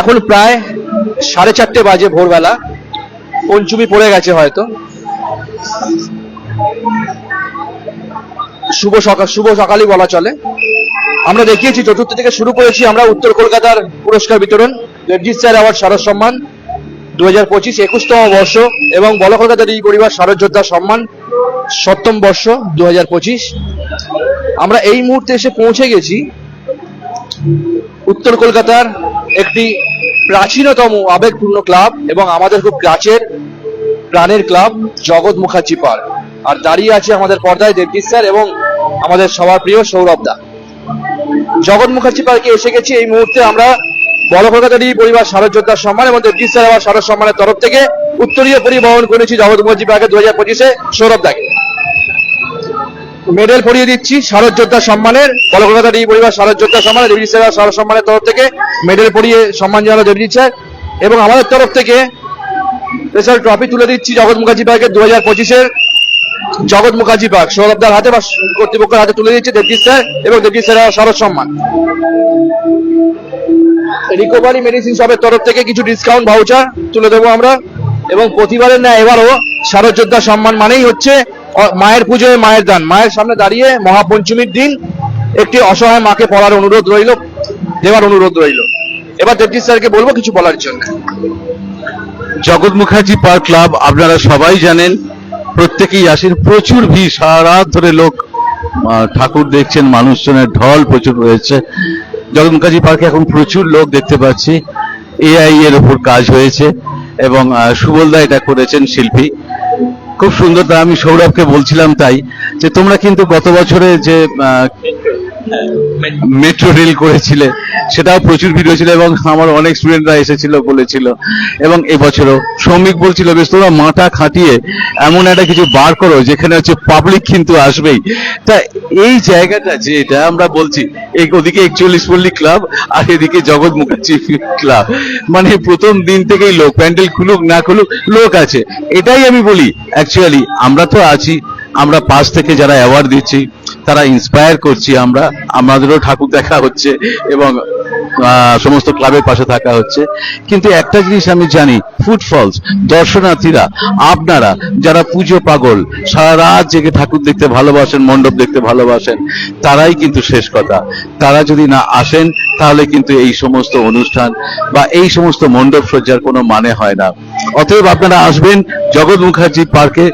এখন প্রায় সাড়ে চারটে বাজে ভোরবেলা। পঞ্চমী পড়ে গেছে হয়তো। শুভ সকাল, শুভ সকালই বলা চলে। আমরা দেখিয়েছি, চতুর্থ থেকে শুরু করেছি আমরা উত্তর কলকাতার পুরস্কার বিতরণ। রেডজিৎ স্যার অ্যাওয়ার্ড, শারদ সম্মান। দু হাজার পঁচিশ একুশতম বর্ষ এবং বল কলকাতার এই পরিবার শারদ যোদ্ধা সম্মান। সপ্তম বর্ষ দু হাজার পঁচিশ। আমরা এই মুহূর্তে এসে পৌঁছে গেছি উত্তর কলকাতার একটি প্রাচীনতম আবেগপূর্ণ ক্লাব এবং আমাদের খুব কাছের প্রাণের ক্লাব জগৎ মুখার্জি পার্ক। আর দাঁড়িয়ে আছে আমাদের পর্দায় দেবজিৎ স্যার এবং আমাদের সবার প্রিয় সৌরভ দা। জগৎ মুখার্জি পার্কে এসে গেছি। এই মুহূর্তে আমরা বড় কলকাতারই পরিবার শারদ যোদ্ধার সম্মান এবং দেবজিৎ স্যার আবার শারদ সম্মানের তরফ থেকে উত্তরীয় পরিবহন করেছি জগৎ মুখার্জি পার্কে দু হাজার পঁচিশে সৌরভ দাকে। মেডেল পরিয়ে দিচ্ছি শারদ যোদ্ধা সম্মানের কলকাতার এই পরিবার শারদ যোদ্ধা সম্মানের দেবজিৎ স্যার শারদ সম্মানের তরফ থেকে মেডেল পরিয়ে সম্মান জানানো দেবজিৎ স্যার। এবং আমাদের তরফ থেকে স্পেশাল ট্রফি তুলে দিচ্ছি জগৎ মুখার্জি পার্কের দু হাজার পঁচিশের জগৎ মুখার্জি পার্ক সৌরভদার হাতে বা কর্তৃপক্ষের হাতে তুলে দিচ্ছে দেবজিৎ স্যার এবং দেবজিৎ স্যারের শারদ সম্মান। রিকভারি মেডিসিন শপের তরফ থেকে কিছু ডিসকাউন্ট ভাউচার তুলে দেবো আমরা। এবং প্রতিবারের না এবারও শারদ যোদ্ধা সম্মান মানেই হচ্ছে মায়ের পুজোয় মায়ের দান। মায়ের সামনে দাঁড়িয়ে মহাপঞ্চমীর দিন একটি অসহায় মাকে পড়ার অনুরোধ রইল, দেওয়ার অনুরোধ রইল। এবার দেবজিৎ স্যারকে বলব কিছু বলার জন্য। জগৎ মুখার্জি পার্ক ক্লাব, আপনারা সবাই জানেন, প্রত্যেকেই আসেন, প্রচুর ভিড়, সারা রাত ধরে লোক ঠাকুর দেখছেন, মানুষজনের ঢল প্রচুর রয়েছে। জগৎ মুখার্জি পার্কে এখন প্রচুর লোক দেখতে পাচ্ছি। এআই এর উপর কাজ হয়েছে এবং সুবলদা এটা করেছেন শিল্পী। খুব সুন্দর আমি সৌরভকে বলছিলাম তাই যে তোমরা কিন্তু গত বছরে যে মেট্রো রেল করেছিলে, সেটাও প্রচুর ভিড় হয়েছিল এবং আমার অনেক স্টুডেন্টরা এসেছিল বলেছিল। এবং এবছরও শ্রমিক বলছিল, বেশ, তোমরা মাথা খাটিয়ে এমন একটা কিছু বার করো, যেখানে হচ্ছে পাবলিক কিন্তু আসবেই। তা এই জায়গাটা যে এটা আমরা বলছি ওদিকে একচল্লিশ পল্লী ক্লাব আর এদিকে জগৎ মুখার্জি ক্লাব মানে প্রথম দিন থেকেই লোক, প্যান্ডেল খুলুক, না খুলুক, লোক আছে। এটাই আমি বলি অ্যাকচুয়ালি আমরা তো আছি, আমরা পাশ থেকে যারা অ্যাওয়ার্ড দিচ্ছি তারা ইন্সপায়ার করছি আমরা। আমাদেরও ঠাকুর দেখা হচ্ছে এবং সমস্ত ক্লাবের পাশে থাকা হচ্ছে। কিন্তু একটা জিনিস আমি জানি ফুটফলস দর্শনার্থীরা, আপনারা যারা পুজো পাগল, সারা রাত জেগে ঠাকুর দেখতে ভালোবাসেন, মণ্ডপ দেখতে ভালোবাসেন, তারাই কিন্তু শেষ কথা। তারা যদি না আসেন, তাহলে কিন্তু এই সমস্ত অনুষ্ঠান বা এই সমস্ত মণ্ডপ সজ্জার কোনো মানে হয় না। অতএব আপনারা আসবেন জগৎ মুখার্জি পার্কে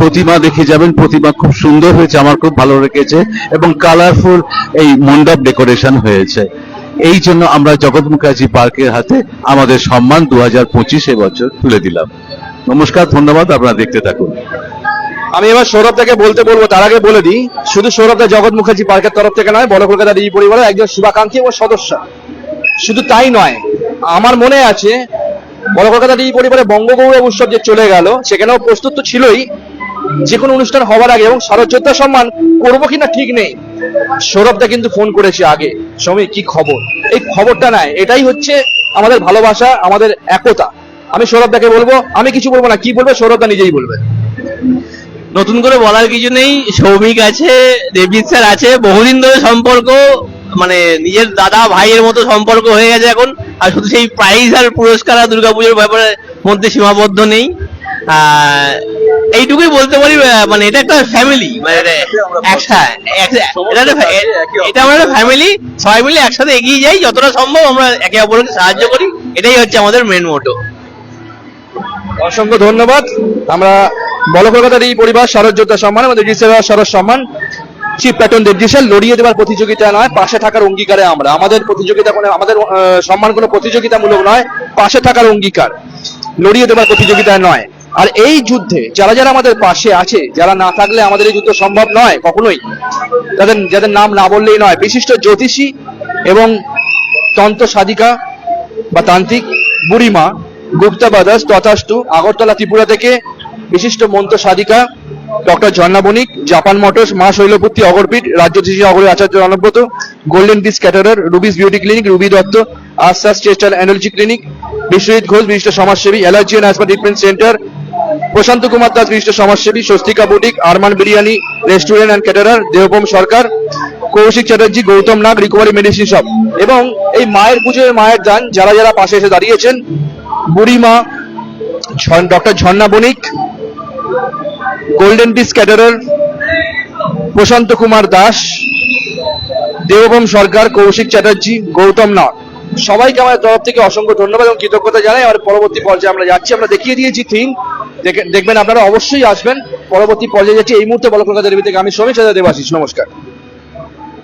প্রতিমা দেখে যাবেন। প্রতিমা খুব সুন্দর হয়েছে, আমার খুব ভালো লেগেছে এবং কালারফুল এই মণ্ডপ ডেকোরেশন হয়েছে। এই জন্য আমরা জগৎ মুখার্জি পার্কের হাতে আমাদের সম্মান দু হাজার পঁচিশ বছর তুলে দিলাম। নমস্কার, ধন্যবাদ, আপনারা দেখতে থাকুন। আমি এবার সৌরভ দাকে বলতে বলব, তার আগে বলে দিই, শুধু সৌরভ দা জগৎ মুখার্জি পার্কের তরফ থেকে নয়, বড় কলকাতার এই পরিবারের একজন শুভাকাঙ্ক্ষী এবং সদস্য। শুধু তাই নয়, আমার মনে আছে, বড় কলকাতার এই পরিবারে বঙ্গগৌরব উৎসব যে চলে গেল, সেখানেও প্রস্তুত তো ছিলই যে কোনো অনুষ্ঠান হওয়ার আগে এবং শারদ যোদ্ধা সম্মান করব কিনা ঠিক নেই। সৌরভ দা কিন্তু ফোন করেছে আগে। সময় কি খবর? এই খবরটা নাই। এটাই হচ্ছে আমাদের ভালোবাসা, আমাদের একতা। আমি সৌরভ দাকে বলব, আমি কিছু বলব না। কি বলবে সৌরভ দা নিজেই বলবে। নতুন করে বলার কিছু নেই। সৌমিক আছে, দেবজিৎ স্যার আছে। বহুদিন ধরে সম্পর্ক মানে নিজের দাদা ভাইয়ের মতো সম্পর্ক হয়ে গেছে এখন। আর শুধু সেই প্রাইজ আর পুরস্কার আর দুর্গাপুজোর ব্যাপারে মধ্যে সীমাবদ্ধ নেই। এইটুকুই বলতে পারি আহ, মানে এটা একটা ফ্যামিলি মানে এটা আমরা একটা ফ্যামিলি সবাই মিলে একসাথে এগিয়ে যাই যতটা সম্ভব আমরা একে অপরকে সাহায্য করি এটাই হচ্ছে আমাদের মেন মোটো অসংখ্য ধন্যবাদ। আমরা বল কলকাতার এই পরিবার যোদ্ধা সম্মান আমাদের রিসেভার শরৎ সম্মান। চিফ প্যাটন দেবজিশাল লড়িয়ে দেওয়ার প্রতিযোগিতা নয় পাশে থাকার অঙ্গীকারে আমরা। আমাদের প্রতিযোগিতা কোনো আমাদের সম্মান কোনো প্রতিযোগিতামূলক নয় পাশে থাকার অঙ্গীকার। লড়িয়ে দেওয়ার প্রতিযোগিতা নয়। আর এই যুদ্ধে যারা যারা আমাদের পাশে আছে, যারা না থাকলে আমাদের এই যুদ্ধ সম্ভব নয় কখনোই। যাদের যাদের নাম না বললেই নয়। বিশিষ্ট জ্যোতিষী এবং তন্ত্র সাধিকা বা তান্ত্রিক বুড়িমা গুপ্তা ব্রাদার্স, তথাস্তু, আগরতলা ত্রিপুরা থেকে বিশিষ্ট মন্ত্র সাধিকা, doctor Jharna Banik, Japan motors, মা শৈলপুত্রী, অগরপীঠ, রাজ্য শ্রী অগরের আচার্য Anabrata golden dish caterer, Ruby's beauty clinic, Ruby Dutta, আশ্বাস chest and allergy clinic, Biswajit Ghosh, বিশিষ্ট সমাজসেবী, allergy and asthma treatment centre Prashanta Kumar Das বিশিষ্ট সমাজসেবী Swastika boutique Arman biryani, restaurant and caterer, দেহপম Sarkar, Kaushik Chatterjee, Gautam Nag recovery medicine shop. এবং এই মায়ের পুজোয় মায়ের দান, যারা যারা পাশে এসে দাঁড়িয়েছেন, বুড়িমা doctor Jharna Banik, golden peace caterer, Prashanta Kumar Das দেবভূম Sarkar, Kaushik Chatterjee, Gautam Nath সবাইকে আমার তরফ থেকে অসংখ্য ধন্যবাদ এবং কৃতজ্ঞতা জানাই। আমার পরবর্তী পর্যায়ে আমরা যাচ্ছি। আমরা দেখিয়ে দিয়েছি থিম। দেখবেন আপনারা অবশ্যই আসবেন। পরবর্তী পর্যায়ে যেটি এই মুহূর্তে বলো কলকাতা দেবী থেকে আমি সাজা দেবাশিস নমস্কার।